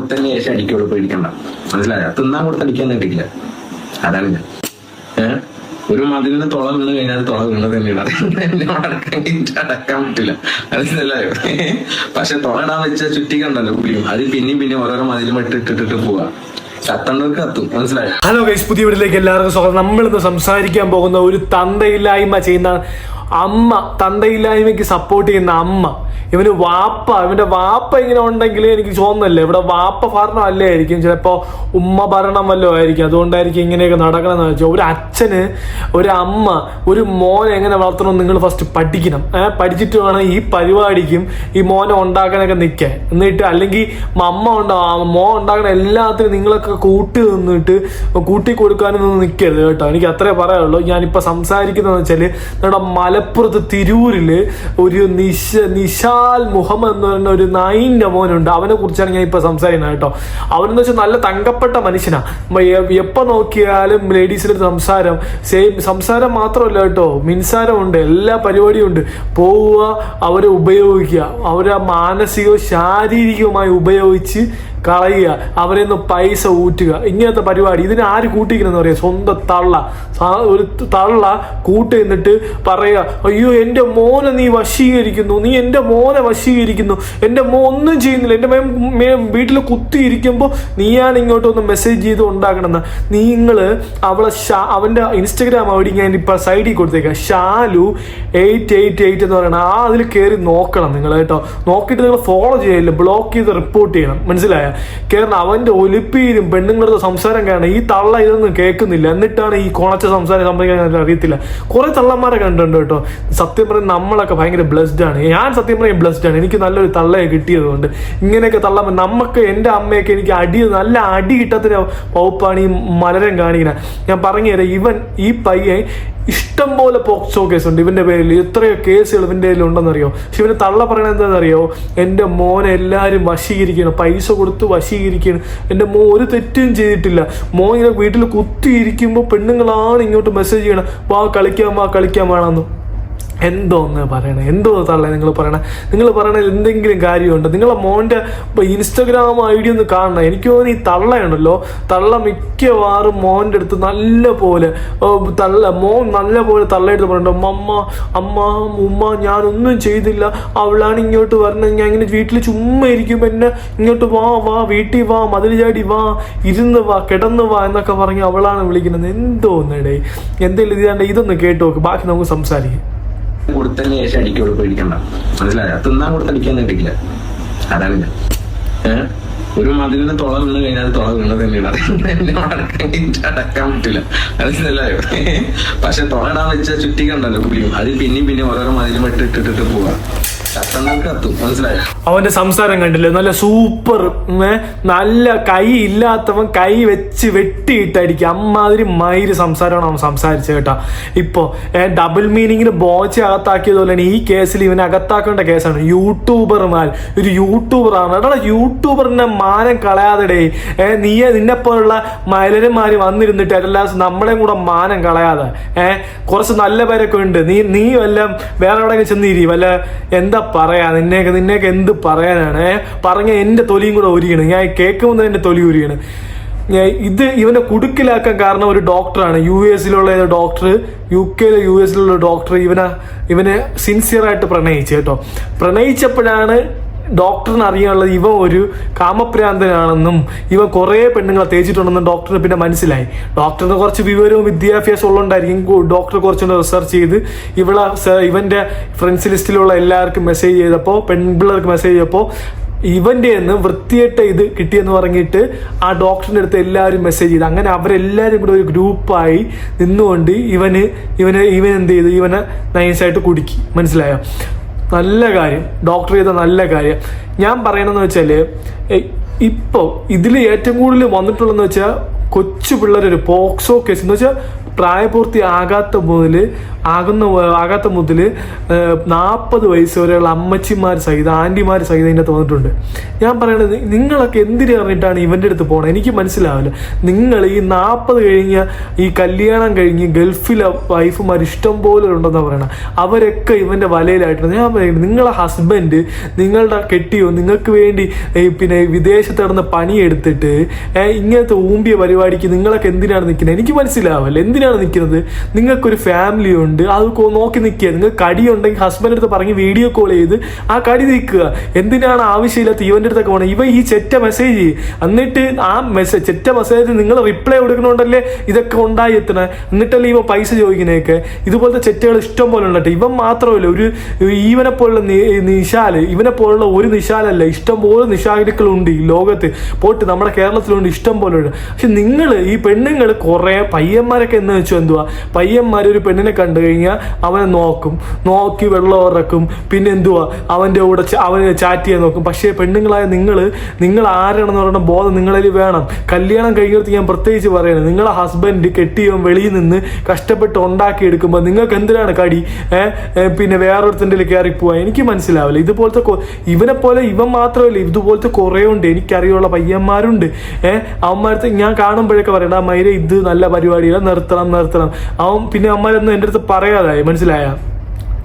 കൊടുത്തന്നെ ശേഷം അടിക്കുള്ളൂ പേടിക്കണ്ട. മനസ്സിലായ? തിന്നാൻ കൊടുത്തടിക്കാൻ കിട്ടില്ല അതാണ് ഞാൻ. ഒരു മതിലിന് തുള വീണ് കഴിഞ്ഞാൽ തുള വീണ് തന്നെയാണ്. അടക്കാൻ പറ്റില്ല. മനസ്സിലായോ? പക്ഷെ തുളയിടാൻ വെച്ച ചുറ്റി കണ്ടല്ലോ പുള്ളിയും അത് പിന്നെയും പിന്നെ ഓരോരോ മതിലും ഇട്ടിട്ടിട്ട് പോവാ. ഹലോ ഗൈസ് പുതിയ വീട്ടിലേക്ക് എല്ലാവർക്കും സ്വാഗതം. നമ്മളിന്ന് സംസാരിക്കാൻ പോകുന്ന ഒരു തന്തയില്ലായ്മ ചെയ്യുന്ന അമ്മ തന്തയില്ലായ്മയ്ക്ക് സപ്പോർട്ട് ചെയ്യുന്ന അമ്മ. ഇവന് വാപ്പ ഇവന്റെ വാപ്പ ഇങ്ങനെ ഉണ്ടെങ്കിൽ എനിക്ക് തോന്നുന്നല്ലേ ഇവിടെ വാപ്പ ഭരണം അല്ലേ ആയിരിക്കും? ചിലപ്പോ ഉമ്മ ഭരണം വല്ലോ ആയിരിക്കും. അതുകൊണ്ടായിരിക്കും ഇങ്ങനെയൊക്കെ നടക്കണമെന്ന് വെച്ചാൽ ഒരു അച്ഛന് ഒരു അമ്മ ഒരു മോനെ എങ്ങനെ വളർത്തണം നിങ്ങൾ ഫസ്റ്റ് പഠിക്കണം. പഠിച്ചിട്ട് വേണം ഈ പരിപാടിക്കും ഈ മോനെ ഉണ്ടാക്കാനൊക്കെ നിൽക്കാൻ എന്നിട്ട് അല്ലെങ്കിൽ അമ്മ ഉണ്ടാ മോൻ ഉണ്ടാക്കണ എല്ലാത്തിനും നിങ്ങളൊക്കെ കൂട്ടി നിന്നിട്ട് കൂട്ടി കൊടുക്കാനൊന്നും നിൽക്കരുത് കേട്ടോ. എനിക്ക് അത്രേ പറയാനുള്ളൂ. ഞാനിപ്പോൾ സംസാരിക്കുന്നതെന്ന് വെച്ചാൽ നമ്മുടെ മലപ്പുറത്ത് തിരൂരിൽ ഒരു നിശ നിശാൽ മുഹമ്മദ് എന്ന് പറയുന്ന ഒരു നൈന്റെ മോനുണ്ട്. അവനെ കുറിച്ചാണ് ഞാൻ ഇപ്പോൾ സംസാരിക്കുന്നത് കേട്ടോ. അവനെന്ന് വെച്ചാൽ നല്ല തങ്കപ്പെട്ട മനുഷ്യനാണ് എപ്പോൾ നോക്കിയാലും ലേഡീസിന്റെ സംസാരം സെയിം സംസാരം മാത്രമല്ല കേട്ടോ. മിൻസാരമുണ്ട് എല്ലാ പരിപാടിയും ഉണ്ട് പോവുക അവരെ ഉപയോഗിക്കുക. അവരെ മാനസികവും ശാരീരികവുമായി ഉപയോഗിച്ച് കളയുക അവരെ നിന്ന് പൈസ ഊറ്റുക. ഇങ്ങനത്തെ പരിപാടി. ഇതിന് ആര് കൂട്ടിക്കണമെന്ന് പറയാം സ്വന്തം തള്ള. ഒരു തള്ള കൂട്ടി നിന്നിട്ട് പറയുക അയ്യോ എന്റെ മോനെ നീ വശീകരിക്കുന്നു. നീ എന്റെ മോനെ വശീകരിക്കുന്നു. എന്റെ മോ ഒന്നും ചെയ്യുന്നില്ല. എന്റെ മേ വീട്ടിൽ കുത്തിയിരിക്കുമ്പോൾ നീയാണ് ഇങ്ങോട്ട് ഒന്ന് മെസ്സേജ് ചെയ്ത് ഉണ്ടാക്കണമെന്ന് നിങ്ങൾ അവളെ ഷാ അവന്റെ ഇൻസ്റ്റഗ്രാം അവിടെ ഞാൻ ഇപ്പം സൈഡിൽ കൊടുത്തേക്കാം. ഷാലു എയ്റ്റ് എയ്റ്റ് എയ്റ്റ് എന്ന് പറയണം ആ അതിൽ കയറി നോക്കണം നിങ്ങൾ കേട്ടോ. നോക്കിയിട്ട് നിങ്ങൾ ഫോളോ ചെയ്യില്ല? ബ്ലോക്ക് ചെയ്ത് റിപ്പോർട്ട് ചെയ്യണം. മനസ്സിലായ? കാരണം അവന്റെ ഒലിപ്പീരും പെണ്ണുങ്ങളുടെ സംസാരം കാരണം ഈ തള്ള ഇതൊന്നും കേൾക്കുന്നില്ല. എന്നിട്ടാണ് ഈ കുണച്ച സംസാരം സംഭവിക്കാൻ അറിയത്തില്ല. കുറെ തള്ളന്മാരെ കണ്ടുണ്ട് കേട്ടോ. സത്യം പറഞ്ഞ നമ്മളൊക്കെ ഭയങ്കര ബ്ലസ്ഡ് ആണ്. ഞാൻ സത്യം പറയും ബ്ലസ്ഡ് ആണ്. എനിക്ക് നല്ലൊരു തള്ളയെ കിട്ടിയതുകൊണ്ട്. ഇങ്ങനെയൊക്കെ തള്ള നമുക്ക് എന്റെ അമ്മയൊക്കെ എനിക്ക് അടി നല്ല അടി കിട്ടത്തിന് വകുപ്പാണ് ഈ മലരം കാണിക്കുന്നത് ഞാൻ പറഞ്ഞു തരാം ഇവൻ ഈ പയ്യൻ ഇഷ്ടം പോലെ പോക്സോ കേസ് ഉണ്ട് ഇവന്റെ പേരിൽ എത്രയോ കേസുകൾ കയ്യിൽ ഉണ്ടെന്നറിയോ? പക്ഷെ ഇവന് തള്ള പറയണത് എന്താണെന്നറിയോ? എന്റെ മോനെ എല്ലാവരും വശീകരിക്കണം പൈസ കൊടുത്ത് വശീകരിക്കണം എന്റെ മോൻ ഒരു തെറ്റും ചെയ്തിട്ടില്ല. മോൻ ഇങ്ങനെ വീട്ടിൽ കുത്തിയിരിക്കുമ്പോൾ പെണ്ണുങ്ങളാണ് ഇങ്ങോട്ട് മെസ്സേജ് ചെയ്യണം വാ കളിക്കാൻ വാ കളിക്കാൻ വേണമെന്ന് എന്തോ ഒന്ന് പറയണേ? എന്തോ തള്ളേ നിങ്ങൾ പറയണേ? നിങ്ങൾ പറയണേ എന്തെങ്കിലും കാര്യമുണ്ട്? നിങ്ങളെ മോന്റെ ഇൻസ്റ്റഗ്രാം ഐ ഡി ഒന്ന് കാണണം. എനിക്ക് തോന്നുന്നു ഈ തള്ളയുണ്ടല്ലോ തള്ള മിക്കവാറും മോന്റെ അടുത്ത് നല്ല പോലെ തള്ള മോൻ നല്ല പോലെ തള്ളയെടുത്ത് പറയുന്നുണ്ട് അമ്മ അമ്മ ഉമ്മ ഞാനൊന്നും ചെയ്തില്ല. അവളാണ് ഇങ്ങോട്ട് വരണത്. ഞാൻ ഇങ്ങനെ വീട്ടിൽ ചുമ്മാ ഇരിക്കും എന്നെ ഇങ്ങോട്ട് വാ വാ വീട്ടിൽ വാ മതിൽ ചാടി വാ ഇരുന്ന് വാ കിടന്ന് വാ എന്നൊക്കെ പറഞ്ഞ് അവളാണ് വിളിക്കുന്നത്. എന്തോ ഒന്നിടേ എന്തെങ്കിലും ഇതാണ്ട് ഇതൊന്ന് കേട്ടു നോക്ക്. ബാക്കി നമുക്ക് സംസാരിക്കാം. കൊടുത്തന്നെ ശേഷം അടിക്കുള്ളൂ പേടിക്കണ്ട. മനസ്സിലായോ? തിന്നാൻ കൊടുത്തടിക്കാൻ കിട്ടില്ല അതാണ് ഏഹ് ഒരു മതിലിന് തുള വീണ് കഴിഞ്ഞാൽ തുള വീണ് തന്നെയാണ്. അടക്കാൻ പറ്റില്ല. മനസ്സിലായോ? പക്ഷെ തുള ഇടാൻ വെച്ച ചുറ്റിക്കണ്ടല്ലോ കുടിയും അത് പിന്നെയും പിന്നെയും ഓരോരോ മതിലും വെട്ടിട്ടിട്ടിട്ട് പോവാ. അവന്റെ സംസാരം കണ്ടില്ലേ? നല്ല സൂപ്പർ നല്ല കൈ ഇല്ലാത്തവൻ കൈ വെച്ച് വെട്ടിയിട്ടടിക്കുക. അമ്മാതിരി മയിര് സംസാരമാണ് അവൻ സംസാരിച്ചത് കേട്ടാ. ഇപ്പൊ ഡബിൾ മീനിങ്ങിന് ബോച്ച അകത്താക്കിയതുപോലെ തന്നെ ഈ കേസിൽ ഇവനെ അകത്താക്കേണ്ട കേസാണ്. യൂട്യൂബർമാർ ഒരു യൂട്യൂബറാണ്. എടാ യൂട്യൂബറിനെ മാനം കളയാതെടേ. നീ നിന്നെപ്പോലുള്ള മലരന്മാര് വന്നിരുന്നിട്ട് എല്ലാ നമ്മളെയും കൂടെ മാനം കളയാതെ. ഏഹ് കുറച്ച് നല്ല പേരൊക്കെ ഉണ്ട്. നീ നീ വല്ല വേറെ എവിടെയെങ്കിലും ചെന്നിരി വല്ല എന്താ പറയാ? നിന്നേക്ക് നിന്നേക്ക് എന്ത് പറയാനാണ്? പറഞ്ഞ എന്റെ തൊലിയും കൂടെ ഉരിയണം. ഞാൻ കേൾക്കുമ്പോൾ എന്റെ തൊലി ഉരിയണം. ഇത് ഇവനെ കുടുക്കിലാക്കാൻ കാരണം ഒരു ഡോക്ടറാണ്. യു എസിലുള്ള ഡോക്ടർ യു കെയിലെ യു എസിലുള്ള ഡോക്ടർ ഇവനെ ഇവനെ സിൻസിയറായിട്ട് പ്രണയിച്ചു കേട്ടോ. പ്രണയിച്ചപ്പോഴാണ് ഡോക്ടറിന് അറിയാനുള്ളത് ഇവ ഒരു കാമപ്രാന്തനാണെന്നും ഇവ കുറേ പെണ്ണുങ്ങളെ തേച്ചിട്ടുണ്ടെന്നും ഡോക്ടറിന് പിന്നെ മനസ്സിലായി. ഡോക്ടറിന് കുറച്ച് വിവരവും വിദ്യാഭ്യാസം ഉള്ളതുകൊണ്ടായിരിക്കും ഡോക്ടർ കുറച്ചുകൂടെ റിസർച്ച് ചെയ്ത് ഇവളെ ഇവന്റെ ഫ്രണ്ട്സ് ലിസ്റ്റിലുള്ള എല്ലാവർക്കും മെസ്സേജ് ചെയ്തപ്പോൾ പെൺപിള്ളേർക്ക് മെസ്സേജ് ചെയ്തപ്പോൾ ഇവന്റെ എന്ന് വൃത്തിയായിട്ട് ഇത് കിട്ടിയെന്ന് പറഞ്ഞിട്ട് ആ ഡോക്ടറിന്റെ അടുത്ത് എല്ലാവരും മെസ്സേജ് ചെയ്തു. അങ്ങനെ അവരെല്ലാവരും കൂടെ ഒരു ഗ്രൂപ്പായി നിന്നുകൊണ്ട് ഇവന് ഇവന് ഇവൻ എന്ത് ചെയ്തു? ഇവനെ നൈസായിട്ട് കുടുക്കി. മനസ്സിലായോ? നല്ല കാര്യം ഡോക്ടർ ചെയ്ത നല്ല കാര്യം. ഞാൻ പറയണമെന്ന് വെച്ചാൽ ഇപ്പോൾ ഇതിൽ ഏറ്റവും കൂടുതൽ വന്നിട്ടുള്ളതെന്ന് വെച്ചാൽ കൊച്ചു പിള്ളേരൊരു പോക്സോ കേസ് എന്ന് വെച്ചാൽ പ്രായപൂർത്തി ആകാത്ത മുതൽ ആകുന്ന ആകാത്ത മുതൽ നാൽപ്പത് വയസ്സ് വരെയുള്ള അമ്മച്ചിമാർ സഹിതം ആന്റിമാർ സഹിതം ഇതിനകത്ത് വന്നിട്ടുണ്ട്. ഞാൻ പറയണത് നിങ്ങളൊക്കെ എന്തിനു പറഞ്ഞിട്ടാണ് ഇവന്റെ അടുത്ത് പോകണത് എനിക്ക് മനസ്സിലാവില്ല. നിങ്ങൾ ഈ നാൽപ്പത് കഴിഞ്ഞ ഈ കല്യാണം കഴിഞ്ഞ് ഗൾഫിലെ വൈഫുമാർ ഇഷ്ടം പോലെ ഉണ്ടെന്നാണ് പറയണത് അവരൊക്കെ ഇവന്റെ വലയിലായിട്ടുണ്ട്. ഞാൻ പറയുന്നത് നിങ്ങളെ ഹസ്ബൻഡ് നിങ്ങളുടെ കെട്ടിയോ നിങ്ങൾക്ക് വേണ്ടി പിന്നെ വിദേശത്ത് നടന്ന പണിയെടുത്തിട്ട് ഇങ്ങനത്തെ ഊമ്പിയ പരിപാടിക്ക് നിങ്ങളൊക്കെ എന്തിനാണ് നിൽക്കുന്നത്? എനിക്ക് മനസ്സിലാവില്ല. എന്തിനാണ് നിൽക്കുന്നത്? നിങ്ങൾക്കൊരു ഫാമിലി ഉണ്ട്. അത് നോക്കി നിൽക്കുക. നിങ്ങൾ കടി ഉണ്ടെങ്കിൽ ഹസ്ബൻഡ് അടുത്ത് പറഞ്ഞ് വീഡിയോ കോൾ ചെയ്ത് ആ കടി നിൽക്കുക എന്തിനാണ് ആവശ്യമില്ലാത്ത ഇവന്റെ അടുത്തൊക്കെ പോകണം ഇവ ഈ ചെറ്റ മെസ്സേജ് ചെയ്യും എന്നിട്ട് ആ മെസ്സേജ് ചെറ്റ മെസ്സേജ് നിങ്ങൾ റിപ്ലൈ കൊടുക്കണോണ്ടല്ലേ ഇതൊക്കെ ഉണ്ടായി എത്തണേ? എന്നിട്ടല്ലേ ഇവ പൈസ ചോദിക്കുന്നതൊക്കെ ഇതുപോലത്തെ ചെറ്റുകൾ ഇഷ്ടം പോലെ ഉണ്ടട്ടെ ഇവൻ മാത്രമല്ല ഒരു ഈവനെ പോലുള്ള നിശാൽ ഇവനെ പോലുള്ള ഒരു നിശാലല്ല. ഇഷ്ടം പോലെ നിശാലുക്കളുണ്ട് ഈ ലോകത്ത്. പോട്ട് നമ്മുടെ കേരളത്തിലുണ്ട് ഇഷ്ടം പോലെ പക്ഷെ നിങ്ങൾ ഈ പെണ്ണുങ്ങൾ കുറെ പയ്യന്മാരൊക്കെ എന്ന് വെച്ചാൽ എന്തുവാ? പയ്യന്മാർ ഒരു പെണ്ണിനെ കണ്ടു കഴിഞ്ഞാൽ അവനെ നോക്കും. നോക്കി വെള്ളം ഇറക്കും പിന്നെ എന്തുവാ? അവന്റെ കൂടെ അവന് ചാറ്റ് ചെയ്യാൻ നോക്കും. പക്ഷേ പെണ്ണുങ്ങളായ നിങ്ങൾ നിങ്ങൾ ആരാണെന്ന് പറയുന്ന ബോധം നിങ്ങളിൽ വേണം. കല്യാണം കഴിഞ്ഞിടത്ത് ഞാൻ പ്രത്യേകിച്ച് പറയണം നിങ്ങളെ ഹസ്ബൻഡ് കെട്ടിയോ വെളിയിൽ നിന്ന് കഷ്ടപ്പെട്ട് ഉണ്ടാക്കി എടുക്കുമ്പോൾ നിങ്ങൾക്ക് എന്തിനാണ് കടി? പിന്നെ വേറൊരുത്തിന്റെ കയറി പോവാൻ? എനിക്ക് മനസ്സിലാവില്ല. ഇതുപോലത്തെ ഇവനെ പോലെ ഇവൻ മാത്രമല്ല ഇതുപോലത്തെ കുറേ ഉണ്ട്. എനിക്കറിയുള്ള പയ്യന്മാരുണ്ട്. ഏഹ് അവന്മാരത്തെ ഞാൻ കാണുമ്പോഴൊക്കെ പറയണ്ട മൈര ഇത് നല്ല പരിപാടിയാണ് നിർത്തണം. നിർത്തണം. അവൻ പിന്നെ അമ്മ എന്റെ അടുത്ത് പറയാതായി. മനസ്സിലായ?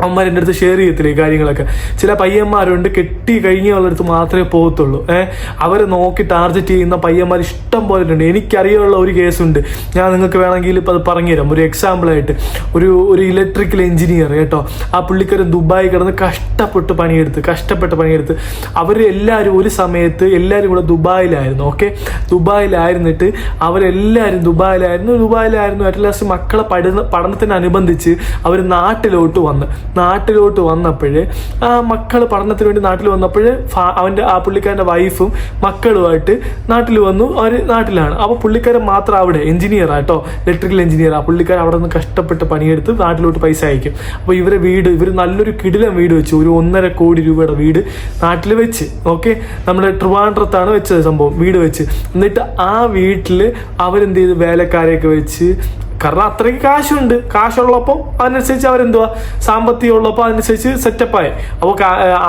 അവന്മാർ എന്റെ അടുത്ത് ഷെയർ ചെയ്യത്തില്ല കാര്യങ്ങളൊക്കെ? ചില പയ്യന്മാരുണ്ട് കെട്ടി കഴിഞ്ഞുള്ളടുത്ത് മാത്രമേ പോകത്തുള്ളൂ. ഏഹ് അവരെ നോക്കി ടാർഗറ്റ് ചെയ്യുന്ന പയ്യന്മാർ ഇഷ്ടം പോലെ ഉണ്ട് എനിക്കറിയാനുള്ള ഒരു കേസുണ്ട് ഞാൻ നിങ്ങൾക്ക് വേണമെങ്കിൽ ഇപ്പോൾ അത് പറഞ്ഞുതരാം. ഒരു എക്സാമ്പിളായിട്ട് ഒരു ഒരു ഇലക്ട്രിക്കൽ എഞ്ചിനീയർ കേട്ടോ. ആ പുള്ളിക്കാരൻ ദുബായി കിടന്ന് കഷ്ടപ്പെട്ട് പണിയെടുത്ത് കഷ്ടപ്പെട്ട് പണിയെടുത്ത്. അവർ എല്ലാവരും ഒരു സമയത്ത് എല്ലാവരും കൂടെ ദുബായിലായിരുന്നു ഓക്കെ? ദുബായിലായിരുന്നിട്ട് അവരെല്ലാവരും ദുബായിലായിരുന്നു. ദുബായിലായിരുന്നു. അറ്റ് ലാസ്റ്റ് മക്കളെ പഠന പഠനത്തിനനുബന്ധിച്ച് അവർ നാട്ടിലോട്ട് വന്ന്. നാട്ടിലോട്ട് വന്നപ്പോഴേ ആ മക്കൾ പഠനത്തിന് വേണ്ടി നാട്ടിൽ വന്നപ്പോൾ അവന്റെ ആ പുള്ളിക്കാരന്റെ വൈഫും മക്കളുമായിട്ട് നാട്ടിൽ വന്നു. അവർ നാട്ടിലാണ്. അപ്പോൾ പുള്ളിക്കാരൻ മാത്രം അവിടെ എഞ്ചിനീയർ ആട്ടോ ഇലക്ട്രിക്കൽ എഞ്ചിനീയർ ആ. പുള്ളിക്കാരൻ അവിടെ നിന്ന് കഷ്ടപ്പെട്ട് പണിയെടുത്ത് നാട്ടിലോട്ട് പൈസ അയക്കും. അപ്പോൾ ഇവരെ വീട് ഇവർ നല്ലൊരു കിടിലം വീട് വെച്ചു. ഒരു ഒന്നര കോടി രൂപയുടെ വീട് നാട്ടിൽ വെച്ച്. ഓക്കെ? നമ്മുടെ ട്രിവാൻഡ്രത്താണ് വെച്ചത് സംഭവം വീട് വെച്ച്. എന്നിട്ട് ആ വീട്ടിൽ അവരെന്ത് ചെയ്ത്? വേലക്കാരെയൊക്കെ വെച്ച് കാരണം അത്രയ്ക്ക് കാശുണ്ട്. കാശുള്ളപ്പോൾ അതിനനുസരിച്ച് അവരെന്തുവാ? സാമ്പത്തികം ഉള്ളപ്പോൾ അതിനനുസരിച്ച് സെറ്റപ്പായി അപ്പോൾ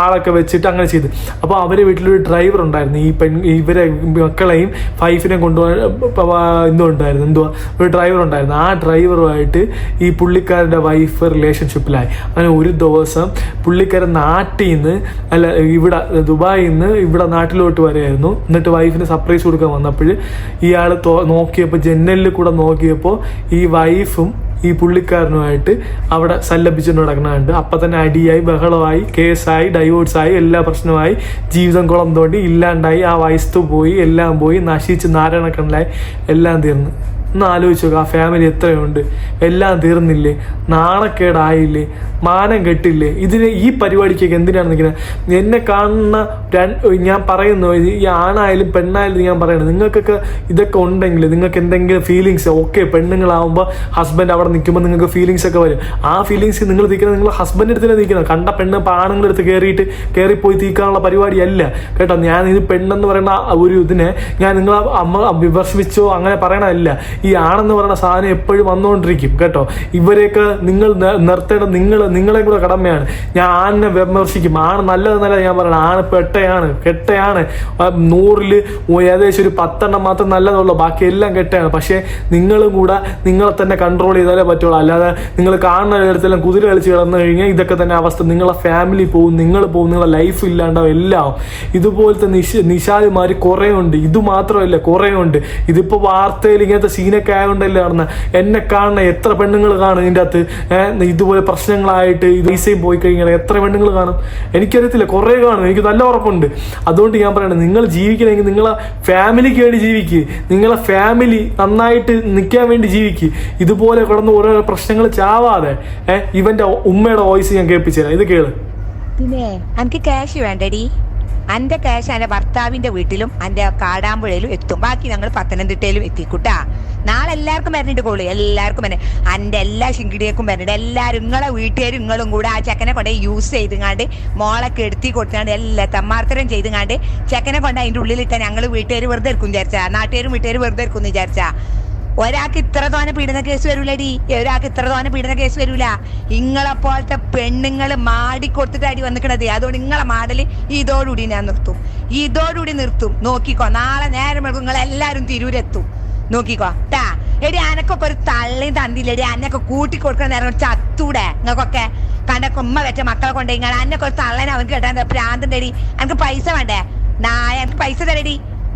ആളൊക്കെ വെച്ചിട്ട് അങ്ങനെ ചെയ്ത്. അപ്പോൾ അവരെ വീട്ടിലൊരു ഡ്രൈവർ ഉണ്ടായിരുന്നു. ഈ പെൺ ഇവരെ മക്കളെയും വൈഫിനെയും കൊണ്ടുപോകാൻ ഇന്നും ഉണ്ടായിരുന്നു എന്തുവാ? ഒരു ഡ്രൈവർ ഉണ്ടായിരുന്നു. ആ ഡ്രൈവറുമായിട്ട് ഈ പുള്ളിക്കാരന്റെ വൈഫ് റിലേഷൻഷിപ്പിലായി അങ്ങനെ ഒരു ദിവസം പുള്ളിക്കാരൻ നാട്ടിൽ നിന്ന് അല്ല ഇവിടെ ദുബായിൽ നിന്ന് ഇവിടെ നാട്ടിലോട്ട് വരെയായിരുന്നു എന്നിട്ട് വൈഫിന് സർപ്രൈസ് കൊടുക്കാൻ വന്നപ്പോൾ ഇയാൾ നോക്കിയപ്പോൾ ജനലിൽ കൂടെ നോക്കിയപ്പോൾ ഈ വൈഫും ഈ പുള്ളിക്കാരനുമായിട്ട് അവിടെ സല്ലപിച്ചുകൊണ്ട് നടക്കണുണ്ട് അപ്പം തന്നെ അടിയായി ബഹളമായി കേസായി ഡൈവോഴ്സായി എല്ലാ പ്രശ്നമായി ജീവിതം കുളം തോണ്ടി ഇല്ലാണ്ടായി ആ വയസ്സ് പോയി എല്ലാം പോയി നശിച്ച് നാരായണക്കണ്ണലായി എല്ലാം തീർന്നു. ഒന്ന് ആലോചിച്ച് നോക്കുക ആ ഫാമിലി എത്രയുണ്ട്? എല്ലാം തീർന്നില്ലേ? നാണക്കേടായില്ലേ? മാനം കെട്ടില്ലേ? ഇതിന് ഈ പരിപാടിക്കൊക്കെ എന്തിനാണ് നിൽക്കുന്നത്? എന്നെ കാണുന്ന ഞാൻ പറയുന്നു ഈ ആണായാലും പെണ്ണായാലും ഞാൻ പറയുന്നത് നിങ്ങൾക്കൊക്കെ ഇതൊക്കെ ഉണ്ടെങ്കിൽ നിങ്ങൾക്ക് എന്തെങ്കിലും ഫീലിങ്സ് ഓക്കെ പെണ്ണുങ്ങളാവുമ്പോൾ ഹസ്ബൻഡ് അവിടെ നിൽക്കുമ്പോൾ നിങ്ങൾക്ക് ഫീലിങ്സ് ഒക്കെ വരും. ആ ഫീലിങ്സ് നിങ്ങൾ തീക്കുന്നത് നിങ്ങൾ ഹസ്ബൻഡ് അടുത്ത് നിൽക്കുന്നത് കണ്ട പെണ്ണ് ആണുങ്ങളുടെ അടുത്ത് കയറിയിട്ട് കയറിപ്പോയി തീക്കാനുള്ള പരിപാടിയല്ല. കേട്ടോ ഞാൻ ഇത് പെണ്ണെന്ന് പറയുന്ന ഒരു ഇതിനെ ഞാൻ നിങ്ങളെ അമ്മ വിമർശിച്ചോ അങ്ങനെ പറയണതല്ല. ഈ ആണെന്ന് പറയുന്ന സാധനം എപ്പോഴും വന്നുകൊണ്ടിരിക്കും കേട്ടോ? ഇവരെയൊക്കെ നിങ്ങൾ നിർത്തേണ്ട നിങ്ങൾ നിങ്ങളെ കൂടെ കടമയാണ്. ഞാൻ ആണിനെ വിമർശിക്കും. ആണ് നല്ലതെന്നല്ല ഞാൻ പറയണം. ആണ് പെട്ടയാണ് കെട്ടയാണ്. നൂറിൽ ഏകദേശം ഒരു പത്തെണ്ണം മാത്രം നല്ലതുള്ളൂ. ബാക്കി എല്ലാം കെട്ടയാണ്. പക്ഷേ നിങ്ങളും കൂടെ നിങ്ങളെ തന്നെ കൺട്രോൾ ചെയ്താലേ പറ്റുള്ളൂ. അല്ലാതെ നിങ്ങൾ കാണുന്ന ഇടത്തെല്ലാം കുതിര കളിച്ച് കിടന്നു കഴിഞ്ഞാൽ ഇതൊക്കെ തന്നെ അവസ്ഥ. നിങ്ങളെ ഫാമിലി പോകും നിങ്ങൾ പോകും നിങ്ങളെ ലൈഫ് ഇല്ലാണ്ടാവും എല്ലാം ഇതുപോലത്തെ നിശ നിശാലിമാർ കുറേ ഉണ്ട് ഇത് മാത്രമല്ല കുറേ ഉണ്ട് ഇതിപ്പോൾ വാർത്തയിൽ ഇങ്ങനത്തെ സീനൊക്കെ ആയതുകൊണ്ടല്ലേ നടന്ന? എന്നെ കാണുന്ന എത്ര പെണ്ണുങ്ങൾ കാണും ഇതിന്റെ അകത്ത്? ഇതുപോലെ പ്രശ്നങ്ങളായിട്ട് ഇത് പൈസയും പോയി കഴിഞ്ഞാൽ എത്ര പെണ്ണുങ്ങൾ കാണും? എനിക്കറിയത്തില്ല കുറേ കാണും. എനിക്ക് നല്ല ഉറപ്പുണ്ട്. അതുകൊണ്ട് ഞാൻ പറയണത് നിങ്ങൾ ജീവിക്കണമെങ്കിൽ നിങ്ങളെ ഫാമിലിക്ക് വേണ്ടി ജീവിക്ക്. നിങ്ങളെ ഫാമിലി നന്നായിട്ട് നിൽക്കാൻ വേണ്ടി ജീവിക്ക്. ഇതുപോലെ കിടന്ന് ഓരോ പ്രശ്നങ്ങൾ ചാവാതെ. ഏഹ് ഇവന്റെ ഉമ്മയുടെ വോയിസ് ഞാൻ കേൾപ്പിച്ചു തരാം ഇത് കേൾ. പിന്നെ എനിക്ക് ക്യാഷ് വേണ്ടടി. അന്റെ ക്യാഷ് എന്റെ ഭർത്താവിന്റെ വീട്ടിലും അന്റെ കാടാമ്പുഴയിലും എത്തും. ബാക്കി ഞങ്ങൾ പത്തനംതിട്ടയിലും എത്തിക്കൂട്ടാ. നാളെ എല്ലാവർക്കും വരണിട്ട് കോൾ. എല്ലാവർക്കും വരണേ. അന്റെ എല്ലാ ശിങ്കിടിയേക്കും വരണിട്ട് എല്ലാവരും നിങ്ങളെ വീട്ടുകാരും നിങ്ങളും കൂടെ ആ ചെക്കനെ കൊണ്ട് യൂസ് ചെയ്തുങ്ങാണ്ട് മോളൊക്കെ എടുത്തി കൊടുത്താണ്ട് എല്ലാ തമ്മാർത്തരം ചെയ്തുങ്ങാണ്ട് ചെക്കനെ കൊണ്ട് അതിന്റെ ഉള്ളിലിട്ട് ഞങ്ങൾ വീട്ടുകാർ വെറുതെ എടുക്കും വിചാരിച്ചാ. നാട്ടുകാരും വീട്ടുകാരും വെറുതെ എടുക്കും വിചാരിച്ചാ. ഒരാൾക്ക് ഇത്ര തോനെ പീഡന കേസ് വരൂലടി. ഒരാൾക്ക് ഇത്ര തോനെ പീഡന കേസ് വരൂല. ഇങ്ങളെ പോലത്തെ പെണ്ണുങ്ങൾ മാടി കൊടുത്തിട്ട് അടി വന്നിക്കണത്. അതുകൊണ്ട് നിങ്ങളെ മാടൽ ഇതോടുകൂടി ഞാൻ നിർത്തും. ഇതോടുകൂടി നിർത്തും. നോക്കിക്കോ. നാളെ നേരം വെളുക്കും നിങ്ങൾ എല്ലാരും തിരൂരെത്തും. നോക്കിക്കോ. ടാ എടി അനക്കൊക്കെ ഒരു തള്ളിയും തന്നില്ലടി അന്നൊക്കെ കൂട്ടി കൊടുക്കുന്ന നേരം ചത്തൂടെ? നിങ്ങൾക്കൊക്കെ കണ്ട കൊമ്മ വെച്ച മക്കളെ കൊണ്ടേ ഇങ്ങനെ അന്നൊക്കെ ഒരു തള്ളനെ അവൻ കേട്ടാ പ്രാന്തം അടി എനിക്ക് പൈസ വേണ്ടേ? നായ എനിക്ക് പൈസ തരടി.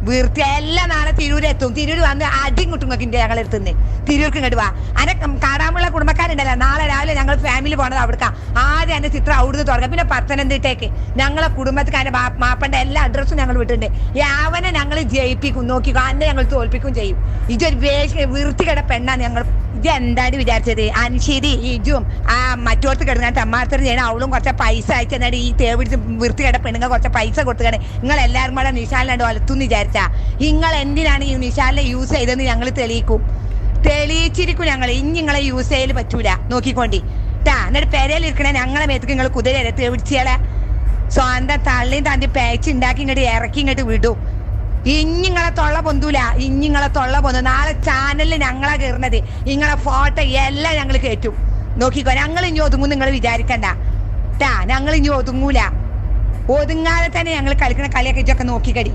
വീർത്തി എല്ലാം നാളെ തിരൂരെത്തും. തിരൂര് വന്ന് അടിയും കുട്ടുങ്ങക്കിന്റെ ഞങ്ങൾ എടുത്തുനിന്ന് തിരൂർക്ക് ഇങ്ങോട്ട് വാ. അനെ കാടാമുള്ള കുടുംബക്കാരുണ്ടല്ലോ. നാളെ രാവിലെ ഞങ്ങൾ ഫാമിലി പോണത് അവിടുക്ക. ആദ്യം എന്റെ ചിത്രം അവിടുന്ന് തുടങ്ങാം. പിന്നെ പത്തനംതിട്ടേക്ക്. ഞങ്ങളെ കുടുംബത്തിക്കാരുടെ മാപ്പന്റെ എല്ലാ അഡ്രസ്സും ഞങ്ങൾ വിട്ടിട്ടുണ്ട്. യാവനെ ഞങ്ങൾ ജയിപ്പിക്കും നോക്കിക്കും. അന്നെ ഞങ്ങൾ തോൽപ്പിക്കും ചെയ്യും. ഇതൊരു വേ വൃത്തികെട്ട പെണ്ണാണ് ഞങ്ങൾ ഇത് എന്താണ് വിചാരിച്ചത്? അൻഷിരി ഇജും ആ മറ്റോടത്ത് കിടന്നാൽ തമ്മാർത്തരം ചെയ്യണം. അവളും കുറച്ച് പൈസ അയച്ചെന്നാണ് ഈ തേവിടിച്ച് വൃത്തികെട്ട പെണ്ണുങ്ങൾ കുറച്ച് പൈസ കൊടുത്തുകയാണ് നിങ്ങൾ എല്ലാവരും കൂടെ നിശാലിനാണ്ട് വലത്തുനിന്ന് വിചാരിച്ചാ. നിങ്ങൾ എന്തിനാണ് ഈ നിശാലിനെ യൂസ് ചെയ്തതെന്ന് ഞങ്ങൾ തെളിയിക്കും. തെളിയിച്ചിരിക്കും ഞങ്ങൾ ഇനി നിങ്ങളെ യൂസ് ചെയ്യൽ പറ്റൂല. നോക്കിക്കോണ്ടി. ട്ടാ എന്നിട്ട് പെരയിലിരിക്കണേ ഞങ്ങളെ മേത്തേക്ക് നിങ്ങൾ കുതിരയല്ലേ തേവിടിച്ചാളെ സ്വന്തം തള്ളിയും താണ്ടി പേച്ച് ഉണ്ടാക്കി ഇങ്ങോട്ട് ഇറക്കി ഇങ്ങോട്ട് വിടും. ഇഞ്ഞിങ്ങളെ തൊള്ള പൊന്തൂല ഇഞ്ഞിങ്ങളെ തൊള്ള പൊന്തു. നാളെ ചാനലിൽ ഞങ്ങളെ കയറുന്നത് ഇങ്ങളെ ഫോട്ടോ എല്ലാം ഞങ്ങൾ കേറ്റും. നോക്കിക്കോ ഞങ്ങൾ ഇനി ഒതുങ്ങും നിങ്ങൾ വിചാരിക്കണ്ട. ഞങ്ങൾ ഇനി ഒതുങ്ങൂല. ഒതുങ്ങാതെ തന്നെ ഞങ്ങൾ കളിക്കുന്ന കളിയൊക്കെ ഇതൊക്കെ നോക്കിക്കടി.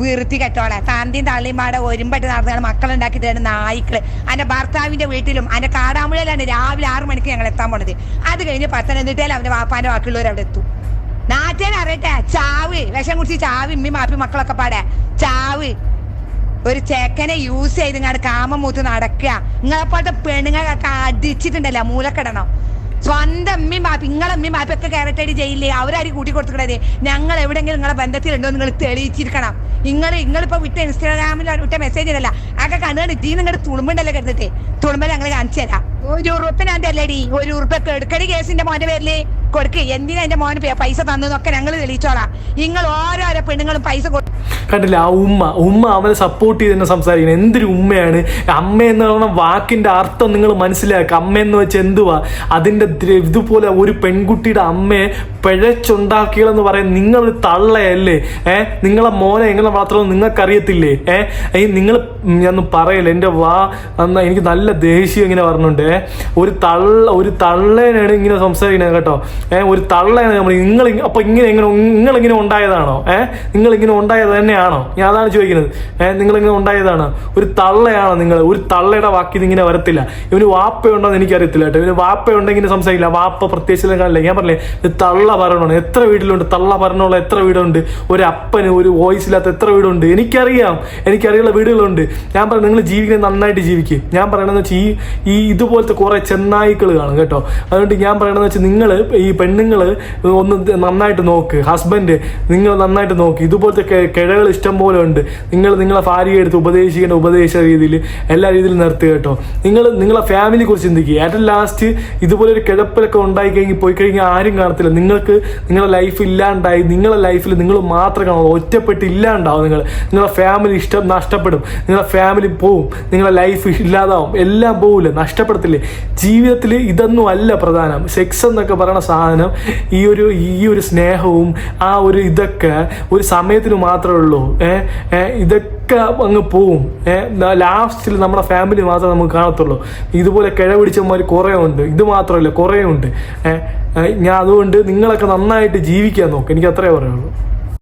വീർത്തി കെട്ടോളെ. താന്തിയും തള്ളിയും പാടെ ഒരുമ്പട്ട് നടന്നാണ് മക്കളുണ്ടാക്കി തരുന്ന നായ്ക്കൾ. അന്റെ ഭർത്താവിന്റെ വീട്ടിലും അന്റെ കാടാമ്പുഴയിലാണ് രാവിലെ ആറു മണിക്ക് ഞങ്ങൾ എത്താൻ പോണത്. അത് കഴിഞ്ഞ് പത്തനംതിട്ടയിൽ അവന്റെ വാപ്പാന്റെ ബാക്കിയുള്ളവർ അവിടെ എത്തും. നാട്ടേനെ അറിയട്ടെ? ചാവ്. വിഷം കുടിച്ച് ചാവ് ഇമ്മി മാപ്പി മക്കളൊക്കെ പാടെ. ചാവ്. ഒരു ചേക്കനെ യൂസ് ചെയ്ത് ഇങ്ങോട്ട് കാമം മൂത്ത് നടക്കുക നിങ്ങളെ പോലത്തെ പെണ്ണുങ്ങളൊക്കെ അടിച്ചിട്ടുണ്ടല്ലോ മൂലക്കിടണം സ്വന്തം അമ്മയും ബാപ്പി നിങ്ങളെ അമ്മയും മാപ്പി ഒക്കെ കയറട്ടടി ചെയ്യില്ലേ അവരാരും കൂട്ടി കൊടുത്തിട്ടത് ഞങ്ങൾ എവിടെയെങ്കിലും നിങ്ങളെ ബന്ധത്തിലുണ്ടോ നിങ്ങൾ തെളിയിച്ചിരിക്കണം. നിങ്ങൾ നിങ്ങളിപ്പോ വിട്ട ഇൻസ്റ്റാഗ്രാമിൽ വിട്ട മെസ്സേജ് ഇടല്ല അതൊക്കെ കണ്ടുകൊണ്ട് ഇതീ നിങ്ങളുടെ തുളുമ്പുണ്ടല്ലോ കരുതിട്ടേ. തുളുമ്പൽ ഞങ്ങൾ കാണിച്ചു തരാം. ഒരു ഉറുപ്പിനാന്റെ അല്ലേടി. ഒരു ഉറുപ്പൊക്കെ എടുക്കടി കേസിന്റെ മോന്റെ പേരിൽ. കൊടുക്ക്. എന്തിനാ എന്റെ മോന് പൈസ തന്നതൊക്കെ ഞങ്ങൾ തെളിയിച്ചോളാം. നിങ്ങൾ ഓരോരോ പെണ്ണുങ്ങളും പൈസ കൊടു കണ്ടില്ല ആ ഉമ്മ? ഉമ്മ അവനെ സപ്പോർട്ട് ചെയ്ത് തന്നെ സംസാരിക്കണം എന്തൊരു ഉമ്മയാണ്? അമ്മ എന്ന് പറഞ്ഞ വാക്കിന്റെ അർത്ഥം നിങ്ങൾ മനസ്സിലാക്കുക. അമ്മ എന്ന് വെച്ച് എന്തുവാ? അതിന്റെ ഇതുപോലെ ഒരു പെൺകുട്ടിയുടെ അമ്മയെ പിഴച്ചുണ്ടാക്കിയെന്ന് പറയാൻ നിങ്ങളൊരു തള്ളയല്ലേ? ഏ? നിങ്ങളെ മോനെ എങ്ങനെ വളർത്തണമെന്ന് നിങ്ങൾക്കറിയത്തില്ലേ? ഏഹ് ഈ നിങ്ങൾ ഞാൻ പറയില്ല? എന്റെ വാ എന്നാ എനിക്ക് നല്ല ദേഷ്യം ഇങ്ങനെ പറഞ്ഞുണ്ട് ഒരു തള്ള ഒരു തള്ളേനാണ് ഇങ്ങനെ സംസാരിക്കുന്നത് കേട്ടോ. ഏ? ഒരു തള്ളയാണ് നമ്മൾ നിങ്ങൾ അപ്പൊ ഇങ്ങനെ എങ്ങനെ നിങ്ങളിങ്ങനെ ഉണ്ടായതാണോ? ഏ? നിങ്ങളിങ്ങനെ ഉണ്ടായത് തന്നെയാണോ ഞാൻ അതാണ് ചോദിക്കുന്നത്. നിങ്ങൾ നിങ്ങളിങ്ങനെ ഉണ്ടായതാണ്. ഒരു തള്ളയാണോ നിങ്ങൾ ഒരു തള്ളയുടെ വാക്കി ഇങ്ങനെ വരത്തില്ല. ഇവന് വാപ്പയുണ്ടോ എന്ന് എനിക്കറിയത്തില്ല കേട്ടോ. ഇവന് വാപ്പയുണ്ടെങ്കിൽ സംസാരിക്കില്ല. വാപ്പ പ്രത്യേകിച്ച് കാണില്ല. ഞാൻ പറഞ്ഞേ ഇത് തള്ള ഭരണമാണ്. എത്ര വീട്ടിലുണ്ട്? തള്ള ഭരണമുള്ള എത്ര വീടുണ്ട്? ഒരു അപ്പന് ഒരു വോയിസ് ഇല്ലാത്ത എത്ര വീടുണ്ട്? എനിക്കറിയാം. എനിക്കറിയുള്ള വീടുകളുണ്ട്. ഞാൻ പറഞ്ഞു നിങ്ങൾ ജീവിക്കുന്നത് നന്നായിട്ട് ജീവിക്കും. ഞാൻ പറയണമെന്ന് വെച്ചാൽ ഈ ഈ ഇതുപോലത്തെ കുറെ ചെന്നായ്ക്കൾ കാണും കേട്ടോ. അതുകൊണ്ട് ഞാൻ പറയണമെന്ന് വെച്ചാൽ നിങ്ങൾ ഈ പെണ്ണുങ്ങൾ ഒന്ന് നന്നായിട്ട് നോക്ക്. ഹസ്ബൻഡ് നിങ്ങൾ നന്നായിട്ട് നോക്ക്. ഇതുപോലത്തെ കിഴകൾ ഇഷ്ടം പോലെ ഉണ്ട്. നിങ്ങൾ നിങ്ങളെ ഭാര്യയെ എടുത്ത് ഉപദേശിക്കേണ്ട ഉപദേശ രീതിയിൽ എല്ലാ രീതിയിലും നിർത്തുക കേട്ടോ. നിങ്ങൾ നിങ്ങളെ ഫാമിലിയെ കുറിച്ച് ചിന്തിക്കുക ഏറ്റവും ലാസ്റ്റ് ഇതുപോലെ ഒരു കിഴപ്പിലൊക്കെ ഉണ്ടായി കഴിഞ്ഞ് പോയി കഴിഞ്ഞാൽ ആരും കാണത്തില്ല. നിങ്ങൾക്ക് നിങ്ങളുടെ ലൈഫ് ഇല്ലാണ്ടായി നിങ്ങളുടെ ലൈഫിൽ നിങ്ങൾ മാത്രം കാണുള്ളൂ ഒറ്റപ്പെട്ട് ഇല്ലാണ്ടാവും നിങ്ങൾ. നിങ്ങളുടെ ഫാമിലി ഇഷ്ടം നഷ്ടപ്പെടും. നിങ്ങളുടെ ഫാമിലി പോവും. നിങ്ങളുടെ ലൈഫ് ഇല്ലാതാവും. എല്ലാം പോവില്ല നഷ്ടപ്പെടത്തില്ലേ? ജീവിതത്തിൽ ഇതൊന്നും അല്ല പ്രധാനം. സെക്സ് എന്നൊക്കെ പറയുന്ന സാധനം ഈ ഒരു ഈ ഒരു സ്നേഹവും ആ ഒരു ഇതൊക്കെ ഒരു സമയത്തിന് മാത്രമേ ഉള്ളൂ. ഏ ഏ, ഇതൊക്കെ അങ്ങ് പോവും. ഏഹ് ലാസ്റ്റിൽ നമ്മുടെ ഫാമിലി മാത്രമേ നമുക്ക് കാണത്തുള്ളൂ. ഇതുപോലെ കിഴ കുറേ ഉണ്ട്. ഇത് മാത്രമല്ല കുറേ ഉണ്ട്. ഏഹ് ഞാൻ അതുകൊണ്ട് നിങ്ങളൊക്കെ നന്നായിട്ട് ജീവിക്കാൻ നോക്കും. എനിക്ക് അത്രേ പറയുള്ളൂ